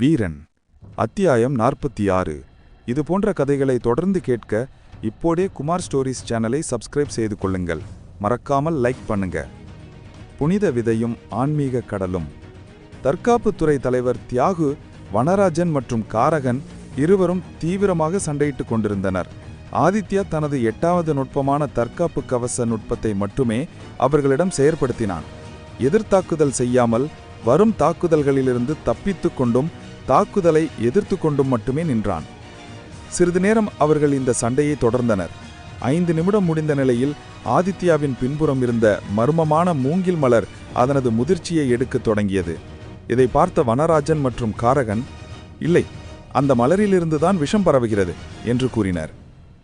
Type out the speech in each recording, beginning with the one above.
வீரன். அத்தியாயம் நாற்பத்தி ஆறு இது போன்ற கதைகளை தொடர்ந்து கேட்க இப்போதே குமார் ஸ்டோரிஸ் சேனலை சப்ஸ்கிரைப் செய்து கொள்ளுங்கள். மறக்காமல் லைக் பண்ணுங்க. புனித விதையும் ஆன்மீக கடலும். தற்காப்புத்துறை தலைவர் தியாகு வனராஜன் மற்றும் காரகன் இருவரும் தீவிரமாக சண்டையிட்டுக் கொண்டிருந்தனர். ஆதித்யா தனது எட்டாவது நுட்பமான தற்காப்பு கவச நுட்பத்தை மட்டுமே அவர்களிடம் செயற்படுத்தினான். எதிர்த்தாக்குதல் செய்யாமல் வரும் தாக்குதல்களிலிருந்து தப்பித்துக் கொண்டும் தாக்குதலை எதிர்த்து கொண்டும் மட்டுமே நின்றான். சிறிது நேரம் அவர்கள் இந்த சண்டையை தொடர்ந்தனர். ஐந்து நிமிடம் முடிந்த நிலையில் ஆதித்யாவின் பின்புறம் இருந்த மர்மமான மூங்கில் மலர் அதனது முதிர்ச்சியை எடுக்கத் தொடங்கியது. இதை பார்த்த வனராஜன் மற்றும் காரகன் இல்லை அந்த மலரிலிருந்துதான் விஷம் பரவுகிறது என்று கூறினர்.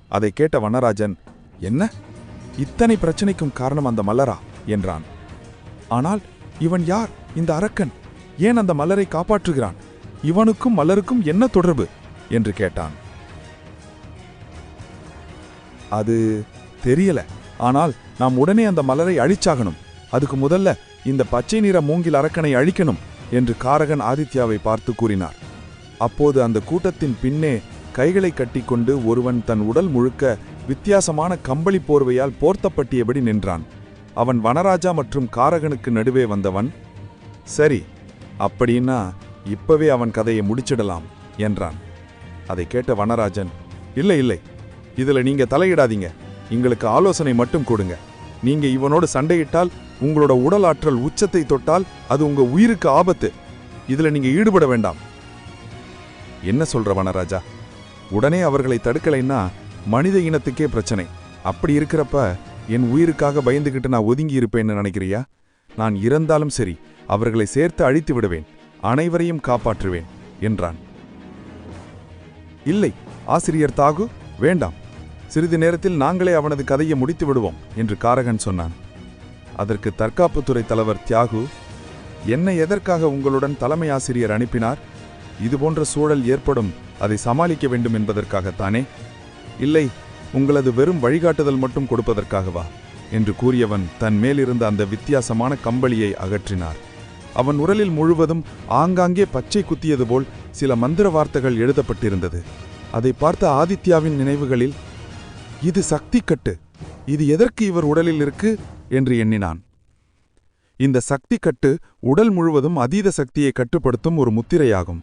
அதை கேட்ட வனராஜன் என்ன? இத்தனை பிரச்சனைக்கும் காரணம் அந்த மலரா? என்றான். ஆனால் இவன் யார் இந்த அரக்கன்? ஏன் அந்த மலரை காப்பாற்றுகிறான்? இவனுக்கும் மலருக்கும் என்ன தொடர்பு? என்று கேட்டான். அது தெரியல. ஆனால் நாம் உடனே அந்த மலரை அழிச்சாகணும். அதுக்கு முதல்ல இந்த பச்சை நிற மூங்கில் அரக்கனை அழிக்கணும் என்று காரகன் ஆதித்யாவை பார்த்து கூறினார். அப்போது அந்த கூட்டத்தின் பின்னே கைகளை கட்டிக்கொண்டு ஒருவன் தன் உடல் முழுக்க வித்தியாசமான கம்பளி போர்வையால் போர்த்தப்பட்டியபடி நின்றான். அவன் வனராஜா மற்றும் காரகனுக்கு நடுவே வந்தவன் சரி அப்படின்னா இப்பவே அவன் கதையை முடிச்சிடலாம் என்றான். அதை கேட்ட வனராஜன் இல்லை இல்லை இதில் நீங்க தலையிடாதீங்க. எங்களுக்கு ஆலோசனை மட்டும் கொடுங்க. நீங்க இவனோடு சண்டையிட்டால் உங்களோட உடல் ஆற்றல் உச்சத்தை தொட்டால் அது உங்க உயிருக்கு ஆபத்து. இதில் நீங்க ஈடுபட வேண்டாம். என்ன சொல்ற வனராஜா? உடனே அவர்களை தடுக்கலைன்னா மனித இனத்துக்கே பிரச்சனை. அப்படி இருக்கிறப்ப என் உயிருக்காக பயந்துகிட்டு நான் ஒதுங்கி இருப்பேன்னு நினைக்கிறியா? நான் இறந்தாலும் சரி அவர்களை சேர்த்து அழித்து விடுவேன். அனைவரையும் காப்பாற்றுவேன் என்றான். இல்லை ஆசிரியர் தாகு வேண்டாம். சிறிது நேரத்தில் நாங்களே அவனது கதையை முடித்து விடுவோம் என்று காரகன் சொன்னான். அதற்கு தற்காப்புத்துறை தலைவர் தியாகு என்னை எதற்காக உங்களுடன் தலைமை ஆசிரியர் அனுப்பினார்? இதுபோன்ற சூழல் ஏற்படும் அதை சமாளிக்க வேண்டும் என்பதற்காகத்தானே? இல்லை உங்களது வெறும் வழிகாட்டுதல் மட்டும் கொடுப்பதற்காகவா? என்று கூறியவன் தன் மேலிருந்த அந்த வித்தியாசமான கம்பளியை அகற்றினார். அவன் உரலில் முழுவதும் ஆங்காங்கே பச்சை குத்தியது போல் சில மந்திர வார்த்தைகள் எழுதப்பட்டிருந்தது. அதை பார்த்த ஆதித்யாவின் நினைவுகளில் இது சக்தி கட்டு இது எதற்கு இவர் உடலில் இருக்கு? என்று எண்ணினான். இந்த சக்தி கட்டு உடல் முழுவதும் அதீத சக்தியை கட்டுப்படுத்தும் ஒரு முத்திரையாகும்.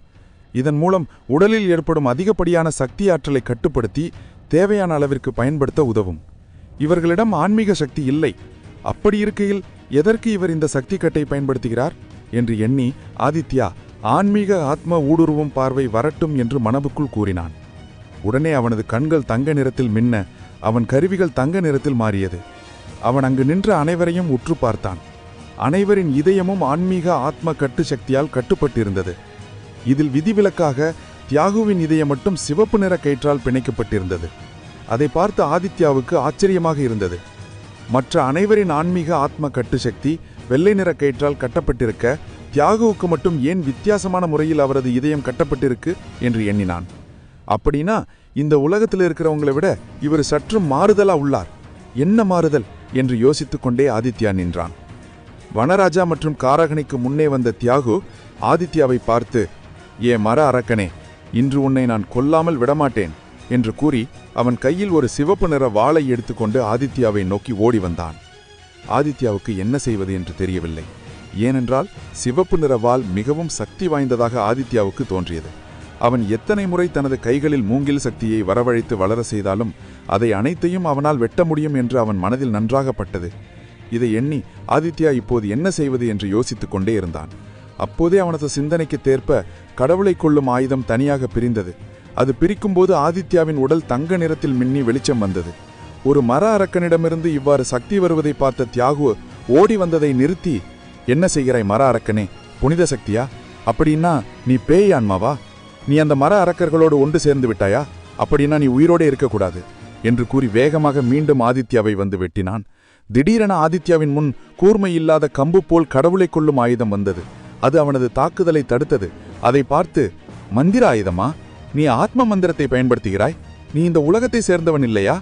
இதன் மூலம் உடலில் ஏற்படும் அதிகப்படியான சக்தி ஆற்றலை கட்டுப்படுத்தி தேவையான அளவிற்கு பயன்படுத்த உதவும். இவர்களிடம் ஆன்மீக சக்தி இல்லை. அப்படி இருக்கையில் எதற்கு இவர் இந்த சக்தி கட்டை பயன்படுத்துகிறார்? என்று எண்ணி ஆதித்யா ஆன்மீக ஆத்ம ஊடுருவும் பார்வை வரட்டும் என்று மனதுக்குள் கூறினான். உடனே அவனது கண்கள் தங்க நிறத்தில் மின்ன அவன் கருவிகள் தங்க நிறத்தில் மாறியது. அவன் அங்கு நின்ற அனைவரையும் உற்று பார்த்தான். அனைவரின் இதயமும் ஆன்மீக ஆத்ம கட்டு சக்தியால் கட்டுப்பட்டிருந்தது. இதில் விதிவிலக்காக தியாகுவின் இதயம் மட்டும் சிவப்பு நிற கயிற்றால் பிணைக்கப்பட்டிருந்தது. அதை பார்த்து ஆதித்யாவுக்கு ஆச்சரியமாக இருந்தது. மற்ற அனைவரின் ஆன்மீக ஆத்ம கட்டு சக்தி வெள்ளை நிற கயிற்றால் கட்டப்பட்டிருக்க தியாகுவுக்கு மட்டும் ஏன் வித்தியாசமான முறையில் அவரது இதயம் கட்டப்பட்டிருக்கு என்று எண்ணினான். அப்படின்னா இந்த உலகத்தில் இருக்கிறவங்களை விட இவர் சற்று மாறுதலா உள்ளார். என்ன மாறுதல்? என்று யோசித்துக் கொண்டே ஆதித்யா நின்றான். வனராஜா மற்றும் காரகனிக்கு முன்னே வந்த தியாகு ஆதித்யாவை பார்த்து ஏ மர அரக்கனே இன்று உன்னை நான் கொல்லாமல் விடமாட்டேன் என்று கூறி அவன் கையில் ஒரு சிவப்பு நிற வாளை எடுத்துக்கொண்டு ஆதித்யாவை நோக்கி ஓடி வந்தான். ஆதித்யாவுக்கு என்ன செய்வது என்று தெரியவில்லை. ஏனென்றால் சிவப்பு நிற வால் மிகவும் சக்தி வாய்ந்ததாக ஆதித்யாவுக்கு தோன்றியது. அவன் எத்தனை முறை தனது கைகளில் மூங்கில் சக்தியை வரவழைத்து வளர செய்தாலும் அதை அனைத்தையும் அவனால் வெட்ட முடியும் என்று அவன் மனதில் நன்றாகப்பட்டது. இதை எண்ணி ஆதித்யா இப்போது என்ன செய்வது என்று யோசித்துக் கொண்டே இருந்தான். அப்போதே அவனது சிந்தனைக்கு தேர்ப்ப கடவுளை கொள்ளும் ஆயுதம் தனியாக பிரிந்தது. அது பிரிக்கும்போது ஆதித்யாவின் உடல் தங்க நிறத்தில் மின்னி வெளிச்சம் வந்தது. ஒரு மர அரக்கனிடமிருந்து இவ்வாறு சக்தி வருவதை பார்த்த தியாகு ஓடி வந்ததை நிறுத்தி என்ன செய்கிறாய் மர அரக்கனே? புனித சக்தியா? அப்படின்னா நீ பேயான்மாவா? நீ அந்த மர அரக்கர்களோடு ஒன்று சேர்ந்து விட்டாயா? அப்படின்னா நீ உயிரோடே இருக்கக்கூடாது என்று கூறி வேகமாக மீண்டும் ஆதித்யாவை வந்து வெட்டினான். திடீரென ஆதித்யாவின் முன் கூர்மை இல்லாத கம்பு போல் கடவுளை கொள்ளும் ஆயுதம் வந்தது. அது அவனது தாக்குதலை தடுத்தது. அதை பார்த்து மந்திர ஆயுதமா? நீ ஆத்ம மந்திரத்தை பயன்படுத்துகிறாய்? நீ இந்த உலகத்தை சேர்ந்தவன் இல்லையா?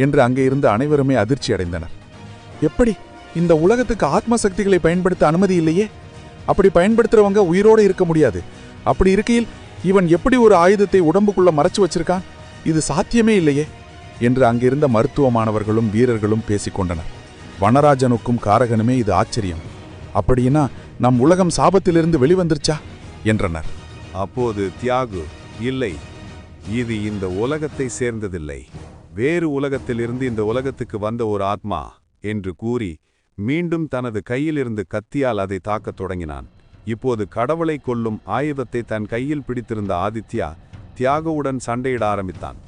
என்று அங்கே இருந்த அனைவருமே அதிர்ச்சி அடைந்தனர். எப்படி? இந்த உலகத்துக்கு ஆத்ம சக்திகளை பயன்படுத்த அனுமதி இல்லையே? அப்படி பயன்படுத்துறவங்க உயிரோடு இருக்க முடியாது. அப்படி இருக்கையில் இவன் எப்படி ஒரு ஆயுதத்தை உடம்புக்குள்ள மறைச்சு வச்சிருக்கான்? இது சாத்தியமே இல்லையே என்று அங்கிருந்த மருத்துவ மாணவர்களும் வீரர்களும் பேசிக்கொண்டனர் வனராஜனுக்கும் காரகனுமே இது ஆச்சரியம். அப்படின்னா நம் உலகம் சாபத்திலிருந்து வெளிவந்துருச்சா? என்றனர். அப்போது தியாகு இல்லை. இது இந்த உலகத்தை சேர்ந்ததில்லை. வேறு உலகத்திலிருந்து இந்த உலகத்துக்கு வந்த ஒரு ஆத்மா என்று கூறி மீண்டும் தனது கையிலிருந்து கத்தியால் அதை தாக்கத் தொடங்கினான். இப்போது கடவுளை கொல்லும் ஆயுதத்தை தன் கையில் பிடித்திருந்த ஆதித்யா தியாகவுடன் சண்டையிட ஆரம்பித்தான்.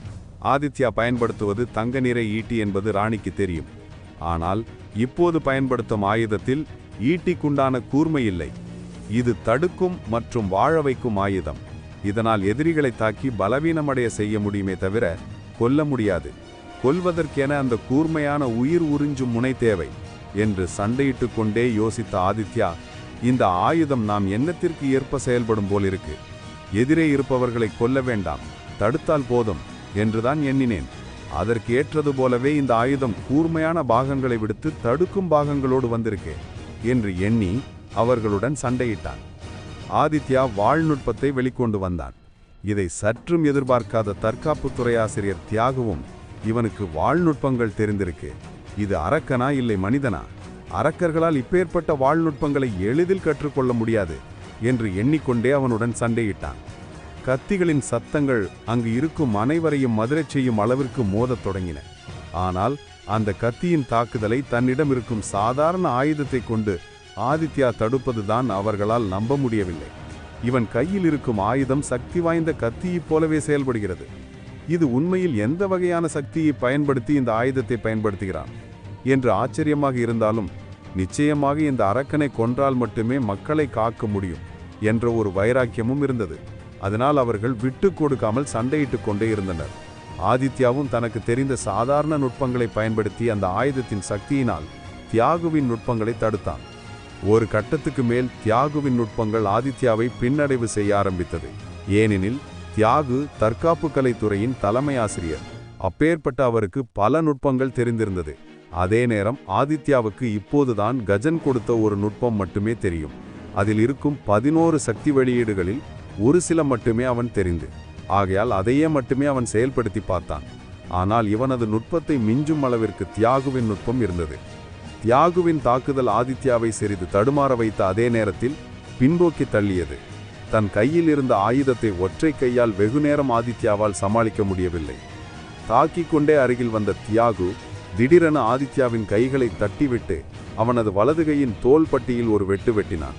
ஆதித்யா பயன்படுத்துவது தங்க நிற ஈட்டி என்பது ராணிக்கு தெரியும். ஆனால் இப்போது பயன்படுத்தும் ஆயுதத்தில் ஈட்டிக்குண்டான கூர்மை இல்லை. இது தடுக்கும் மற்றும் வாழ வைக்கும் ஆயுதம். இதனால் எதிரிகளை தாக்கி பலவீனமடைய செய்ய முடியுமே தவிர கொல்ல முடியாது. கொல்வதற்கென அந்த கூர்மையான உயிர் உறிஞ்சும் முனை தேவை என்று சண்டையிட்டு கொண்டே யோசித்த ஆதித்யா இந்த ஆயுதம் நாம் எண்ணத்திற்கு ஏற்ப செயல்படும் போலிருக்கு எதிரே இருப்பவர்களை கொல்ல வேண்டாம் தடுத்தால் போதும் என்றுதான் எண்ணினேன். அதற்கு ஏற்றது போலவே இந்த ஆயுதம் கூர்மையான பாகங்களை விடுத்து தடுக்கும் பாகங்களோடு வந்திருக்கு என்று எண்ணி அவர்களுடன் சண்டையிட்டான். ஆதித்யா வாழ்நுட்பத்தை வெளிக்கொண்டு வந்தான். இதை சற்றும் எதிர்பார்க்காத தற்காப்புத்துறை ஆசிரியர் தியாகவும் இவனுக்கு வாழ்நுட்பங்கள் தெரிந்திருக்கு. இது அரக்கனா இல்லை மனிதனா? அரக்கர்களால் இப்பேற்பட்ட வாழ்நுட்பங்களை எளிதில் கற்றுக்கொள்ள முடியாது என்று எண்ணிக்கொண்டே அவனுடன் சண்டையிட்டான். கத்திகளின் சத்தங்கள் அங்கு இருக்கும் அனைவரையும் மதுரச் செய்யும் அளவிற்கு மோதத் தொடங்கின. ஆனால் அந்த கத்தியின் தாக்குதலை தன்னிடம் இருக்கும் சாதாரண ஆயுதத்தை கொண்டு ஆதித்யா தடுப்பதுதான் அவர்களால் நம்ப முடியவில்லை. இவன் கையில் இருக்கும் ஆயுதம் சக்தி வாய்ந்த கத்தியைப் போலவே செயல்படுகிறது. இது உண்மையில் எந்த வகையான சக்தியை பயன்படுத்தி இந்த ஆயுதத்தை பயன்படுத்துகிறான்? என்று ஆச்சரியமாக இருந்தாலும் நிச்சயமாக இந்த அரக்கனை கொன்றால் மட்டுமே மக்களை காக்க முடியும் என்ற ஒரு வைராக்கியமும் இருந்தது. அதனால் அவர்கள் விட்டு கொடுக்காமல் சண்டையிட்டுக் கொண்டே இருந்தனர். ஆதித்யாவும் தனக்கு தெரிந்த சாதாரண நுட்பங்களை பயன்படுத்தி அந்த ஆயுதத்தின் சக்தியினால் தியாகுவின் நுட்பங்களை தடுத்தான். ஒரு கட்டத்துக்கு மேல் தியாகுவின் நுட்பங்கள் ஆதித்யாவை பின்னடைவு செய்ய ஆரம்பித்தது. ஏனெனில் தியாகு தற்காப்பு கலைத்துறையின் தலைமை ஆசிரியர். அப்பேற்பட்ட அவருக்கு பல நுட்பங்கள் தெரிந்திருந்தது. அதே நேரம் ஆதித்யாவுக்கு இப்போதுதான் கஜன் கொடுத்த ஒரு நுட்பம் மட்டுமே தெரியும். அதில் இருக்கும் பதினோரு சக்தி வெளியீடுகளில் ஒரு சில மட்டுமே அவன் தெரிந்து. ஆகையால் அதையே மட்டுமே அவன் செயல்படுத்தி பார்த்தான். ஆனால் இவனது நுட்பத்தை மிஞ்சும் அளவிற்கு தியாகுவின் நுட்பம் இருந்தது. தியாகுவின் தாக்குதல் ஆதித்யாவை சிறிது தடுமாற வைத்த அதே நேரத்தில் பின்போக்கி தள்ளியது. தன் கையில் இருந்த ஆயுதத்தை ஒற்றை கையால் வெகுநேரம் ஆதித்யாவால் சமாளிக்க முடியவில்லை. தாக்கிக் கொண்டே அருகில் வந்த தியாகு திடீரென ஆதித்யாவின் கைகளை தட்டிவிட்டு அவனது வலது கையின் தோல் பட்டியில் ஒரு வெட்டு வெட்டினான்.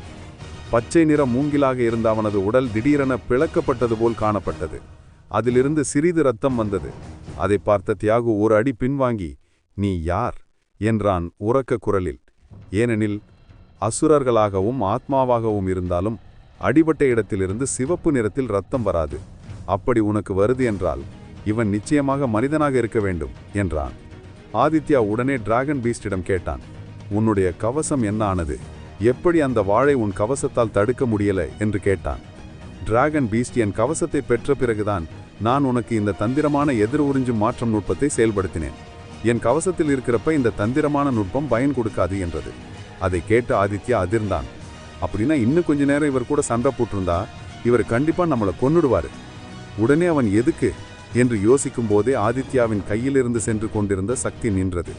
பச்சை நிற மூங்கிலாக இருந்த அவனது உடல் திடீரென பிளக்கப்பட்டது போல் காணப்பட்டது. அதிலிருந்து சிறிது ரத்தம் வந்தது. அதை பார்த்த தியாகு ஒரு அடி பின்வாங்கி நீ யார்? என்றான் உறக்க குரலில். ஏனெனில் அசுரர்களாகவும் ஆத்மாவாகவும் இருந்தாலும் அடிபட்ட இடத்திலிருந்து சிவப்பு நிறத்தில் ரத்தம் வராது. அப்படி உனக்கு வருது என்றால் இவன் நிச்சயமாக மனிதனாக இருக்க வேண்டும் என்றான். ஆதித்யா உடனே டிராகன் பீஸ்டிடம் கேட்டான் உன்னுடைய கவசம் என்ன ஆனது? எப்படி அந்த வாழை உன் கவசத்தால் தடுக்க முடியல? என்று கேட்டான். டிராகன் பீஸ்ட் என் கவசத்தை பெற்ற பிறகுதான் நான் உனக்கு இந்த தந்திரமான எதிர் உறிஞ்சும் மாற்றம் நுட்பத்தை செயல்படுத்தினேன். என் கவசத்தில் இருக்கிறப்ப இந்த தந்திரமான நுட்பம் பயன் கொடுக்காது என்றது. அதை கேட்டு ஆதித்யா அதிர்ந்தான். அப்படின்னா இன்னும் கொஞ்ச நேரம் இவர் கூட சண்டை போட்டிருந்தா இவர் கண்டிப்பா நம்மளை கொன்னுடுவாரு. உடனே அவன் எதுக்கு? என்று யோசிக்கும் போதே ஆதித்யாவின் கையிலிருந்து சென்று கொண்டிருந்த சக்தி நின்றது.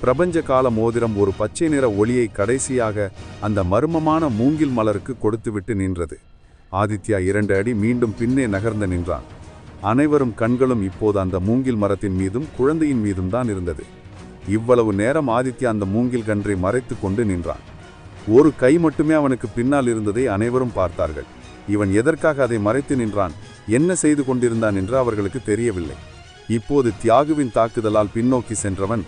பிரபஞ்ச கால மோதிரம் ஒரு பச்சை நிற ஒளியை கடைசியாக அந்த மர்மமான மூங்கில் மலருக்கு கொடுத்துவிட்டு நின்றது. ஆதித்யா இரண்டு அடி மீண்டும் பின்னே நகர்ந்து நின்றான். அனைவரும் கண்களும் இப்போது அந்த மூங்கில் மரத்தின் மீதும் குழந்தையின் மீதும் தான் இருந்தது. இவ்வளவு நேரம் ஆதித்யா அந்த மூங்கில் கன்றை மறைத்து கொண்டு நின்றான். ஒரு கை மட்டுமே அவனுக்கு பின்னால் இருந்ததை அனைவரும் பார்த்தார்கள். இவன் எதற்காக அதை மறைத்து நின்றான்? என்ன செய்து கொண்டிருந்தான் என்று அவர்களுக்கு தெரியவில்லை. இப்போது தியாகுவின் தாக்குதலால் பின்னோக்கி சென்றவன்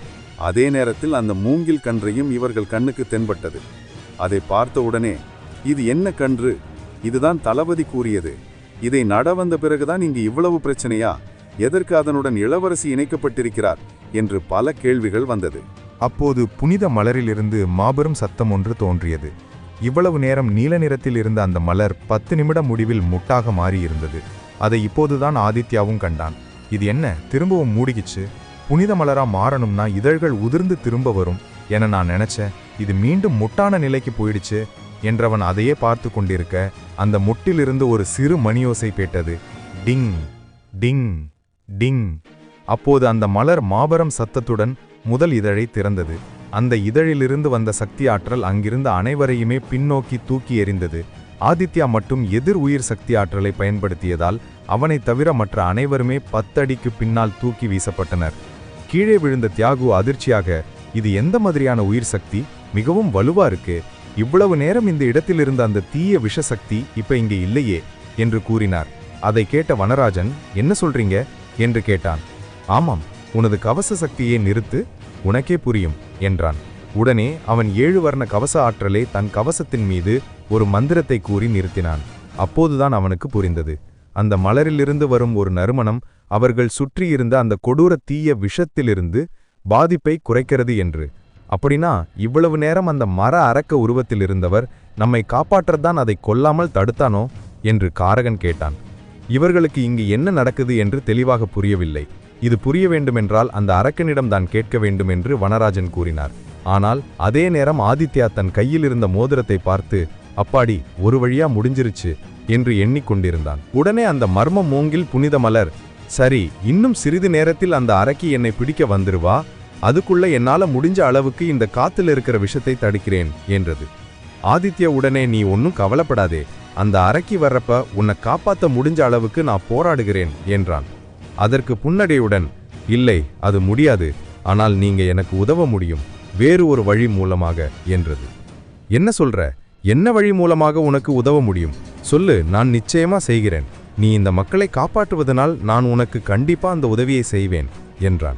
அதே நேரத்தில் அந்த மூங்கில் கன்றையும் இவர்கள் கண்ணுக்கு தென்பட்டது. அதை பார்த்தவுடனே இது என்ன கன்று? இதுதான் தளபதி கூறியது. இதை நட வந்த பிறகுதான் இங்கு இவ்வளவு பிரச்சனையா? எதற்கு அதனுடன் இளவரசி இணைக்கப்பட்டிருக்கிறார்? என்று பல கேள்விகள் வந்தது. அப்போது புனித மலரிலிருந்து மாபெரும் சத்தம் ஒன்று தோன்றியது. இவ்வளவு நேரம் நீல நிறத்தில் இருந்த அந்த மலர் பத்து நிமிட முடிவில் முட்டாக மாறியிருந்தது. அதை இப்போதுதான் ஆதித்யாவும் கண்டான். இது என்ன? திரும்பவும் மூடிக்கிச்சு? புனித மலரா மாறணும்னா இதழ்கள் உதிர்ந்து திரும்ப வரும் என நான் நினைச்சேன். இது மீண்டும் முட்டான நிலைக்கு போயிடுச்சு. என்றவன் அதையே பார்த்து கொண்டிருக்க அந்த முட்டிலிருந்து ஒரு சிறு மணியோசை கேட்டது டிங் டிங் டிங். அப்போது அந்த மலர் மாபெரும் சத்தத்துடன் முதல் இதழை திறந்தது. அந்த இதழிலிருந்து வந்த சக்தி ஆற்றல் அங்கிருந்த அனைவரையுமே பின்னோக்கி தூக்கி எறிந்தது. ஆதித்யா மட்டும் எதிர் உயிர் சக்தி ஆற்றலை பயன்படுத்தியதால் அவனை தவிர மற்ற அனைவருமே பத்தடிக்கு பின்னால் தூக்கி வீசப்பட்டனர். கீழே விழுந்த தியாகு அதிர்ச்சியாக இது எந்த மாதிரியான உயிர் சக்தி? மிகவும் வலுவா இருக்கு. இவ்வளவு நேரம் இந்த இடத்தில் இருந்த அந்த தீய விஷசக்தி இப்ப இங்கே இல்லையே என்று கூறினார். அதை கேட்ட வனராஜன் என்ன சொல்றீங்க? என்று கேட்டான். ஆமாம் உனது கவச சக்தியை நிறுத்து உனக்கே புரியும் என்றான். உடனே அவன் ஏழு வர்ண கவச ஆற்றலை தன் கவசத்தின் மீது ஒரு மந்திரத்தை கூறி நிறுத்தினான். அப்போதுதான் அவனுக்கு புரிந்தது. அந்த மலரிலிருந்து வரும் ஒரு நறுமணம் அவர்கள் சுற்றியிருந்த அந்த கொடூர தீய விஷத்திலிருந்து பாதிப்பை குறைக்கிறது என்று அப்படின்னா இவ்வளவு நேரம் அந்த மர அரக்க உருவத்தில் இருந்தவர் நம்மை காப்பாற்றத்தான் அதை கொல்லாமல் தடுத்தானோ? என்று காரகன் கேட்டான். இவர்களுக்கு இங்கு என்ன நடக்குது என்று தெளிவாக புரியவில்லை. இது புரிய வேண்டுமென்றால் அந்த அரக்கனிடம் தான் கேட்க வேண்டும் என்று வனராஜன் கூறினார். ஆனால் அதே நேரம் ஆதித்யா தன் கையில் இருந்த மோதிரத்தை பார்த்து அப்பாடி ஒரு வழியா முடிஞ்சிருச்சு என்று எண்ணிக்கொண்டிருந்தான் உடனே அந்த மர்ம மூங்கில் புனித மலர் சரி இன்னும் சிறிது நேரத்தில் அந்த அரக்கி என்னை பிடிக்க வந்துருவா? அதுக்குள்ள என்னால முடிஞ்ச அளவுக்கு இந்த காத்துல இருக்கிற விஷத்தை தடுக்கிறேன் என்றது. ஆதித்யா உடனே நீ ஒன்னும் கவலைப்படாதே. அந்த அரக்கி வர்றப்ப உன்னை காப்பாத்த முடிஞ்ச அளவுக்கு நான் போராடுகிறேன் என்றான். அதற்கு புன்னகையுடன் இல்லை அது முடியாது. ஆனால் நீங்க எனக்கு உதவ முடியும். வேறு ஒரு வழி மூலமாக என்றது. என்ன சொல்ற? என்ன வழி மூலமாக உனக்கு உதவ முடியும்? சொல்லு நான் நிச்சயமா செய்கிறேன். நீ இந்த மக்களை காப்பாற்றுவதனால் நான் உனக்கு கண்டிப்பா அந்த உதவியை செய்வேன் என்றான்.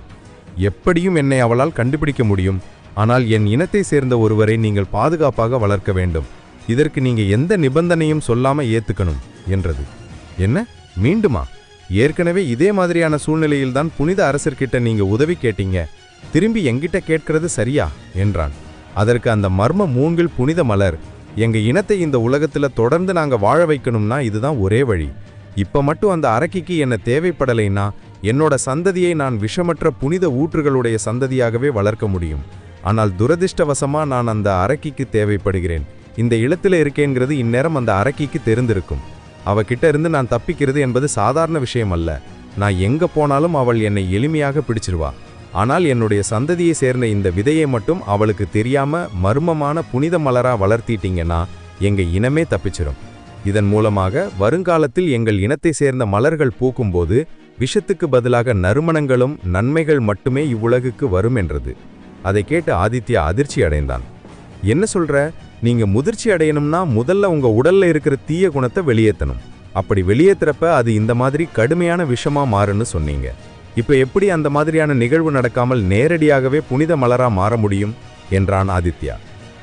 எப்படியும் என்னை அவளால் கண்டுபிடிக்க முடியும். ஆனால் என் இனத்தை சேர்ந்த ஒருவரை நீங்கள் பாதுகாப்பாக வளர்க்க வேண்டும். இதற்கு நீங்க எந்த நிபந்தனையும் சொல்லாம ஏத்துக்கணும் என்றது. என்ன? மீண்டுமா? ஏற்கனவே இதே மாதிரியான சூழ்நிலையில்தான் புனித அரசர்கிட்ட நீங்க உதவி கேட்டீங்க. திரும்பி எங்கிட்ட கேட்கிறது சரியா? என்றான். அதற்கு அந்த மர்ம மூங்கில் புனித மலர். எங்க இனத்தை இந்த உலகத்துல தொடர்ந்து நாங்க வாழ வைக்கணும்னா இதுதான் ஒரே வழி. இப்ப மட்டும் அந்த அரக்கிக்கு என்ன தேவைப்படலைன்னா என்னோட சந்ததியை நான் விஷமற்ற புனித ஊற்றுகளுடைய சந்ததியாகவே வளர்க்க முடியும். ஆனால் துரதிர்ஷ்டவசமா நான் அந்த அரக்கிக்கு தேவைப்படுகிறேன். இந்த இடத்துல இருக்கேங்கிறது இந்நேரம் அந்த அரக்கிக்கு தெரிந்திருக்கும். அவகிட்ட இருந்து நான் தப்பிக்கிறது என்பது சாதாரண விஷயம் அல்ல நான் எங்க போனாலும் அவள் என்னை எளிமையாக பிடிச்சிருவா. ஆனால் என்னுடைய சந்ததியை சேர்ந்த இந்த விதையை மட்டும் அவளுக்கு தெரியாம மர்மமான புனித மலரா வளர்த்திட்டீங்கன்னா எங்க இனமே தப்பிச்சிடும் இதன் மூலமாக வருங்காலத்தில் எங்கள் இனத்தை சேர்ந்த மலர்கள் பூக்கும்போது விஷத்துக்கு பதிலாக நறுமணங்களும் நன்மைகள் மட்டுமே இவ்வுலகுக்கு வரும் என்றது அதை கேட்டு ஆதித்யா அதிர்ச்சி அடைந்தான். என்ன சொல்ற? நீங்க முதிர்ச்சி அடையணும்னா முதல்ல உங்க உடல்ல இருக்கிற தீய குணத்தை வெளியேற்றணும் அப்படி வெளியேற்றுறப்ப அது இந்த மாதிரி கடுமையான விஷமா மாறுன்னு சொன்னீங்க. இப்ப எப்படி அந்த மாதிரியான நிகழ்வு நடக்காமல் நேரடியாகவே புனித மலரா மாற முடியும்? என்றான் ஆதித்யா.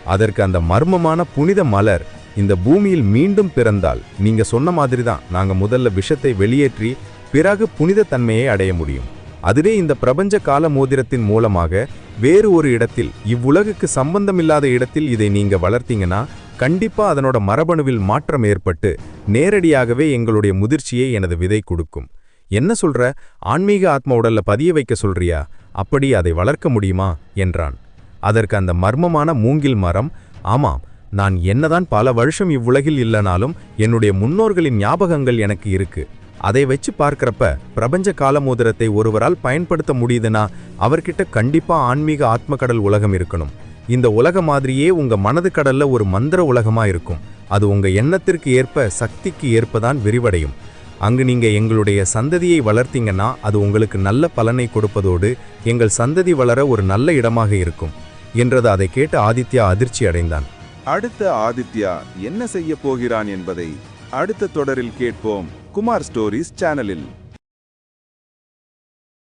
அதற்கு அந்த மர்மமான புனித மலர் இந்த பூமியில் மீண்டும் பிறந்தால் நீங்க சொன்ன மாதிரி தான் நாங்க முதல்ல விஷத்தை வெளியேற்றி பிறகு புனித தன்மையை அடைய முடியும். அதுவே இந்த பிரபஞ்ச கால மோதிரத்தின் மூலமாக வேறு ஒரு இடத்தில் இவ்வுலகுக்கு சம்பந்தமில்லாத இடத்தில் இதை நீங்க வளர்த்தீங்கன்னா கண்டிப்பா அதனோட மரபணுவில் மாற்றம் ஏற்பட்டு நேரடியாகவே எங்களுடைய முதிர்ச்சியை எனது விதை கொடுக்கும். என்ன சொல்ற? ஆன்மீக ஆத்ம உடல்ல பதிய வைக்க சொல்றியா? அப்படி அதை வளர்க்க முடியுமா? என்றான். அதற்கு அந்த மர்மமான மூங்கில் மரம் ஆமாம் நான் என்னதான் பல வருஷம் இவ்வுலகில் இல்லைனாலும் என்னுடைய முன்னோர்களின் ஞாபகங்கள் எனக்கு இருக்கு. அதை வச்சு பார்க்குறப்ப பிரபஞ்ச காலமோதிரத்தை ஒருவரால் பயன்படுத்த முடியுதுன்னா அவர்கிட்ட கண்டிப்பாக ஆன்மீக ஆத்மக்கடல் உலகம் இருக்கணும். இந்த உலக மாதிரியே உங்கள் மனது கடலில் ஒரு மந்திர உலகமாக இருக்கும். அது உங்கள் எண்ணத்திற்கு ஏற்ப சக்திக்கு ஏற்பதான் விரிவடையும். அங்கு நீங்கள் எங்களுடைய சந்ததியை வளர்த்தீங்கன்னா அது உங்களுக்கு நல்ல பலனை கொடுப்பதோடு எங்கள் சந்ததி வளர ஒரு நல்ல இடமாக இருக்கும் என்றது அதை கேட்டு ஆதித்யா அதிர்ச்சி அடைந்தான். அடுத்த ஆதித்யா என்ன செய்ய போகிறான் என்பதை அடுத்த தொடரில் கேட்போம். குமார் ஸ்டோரிஸ் சேனலில்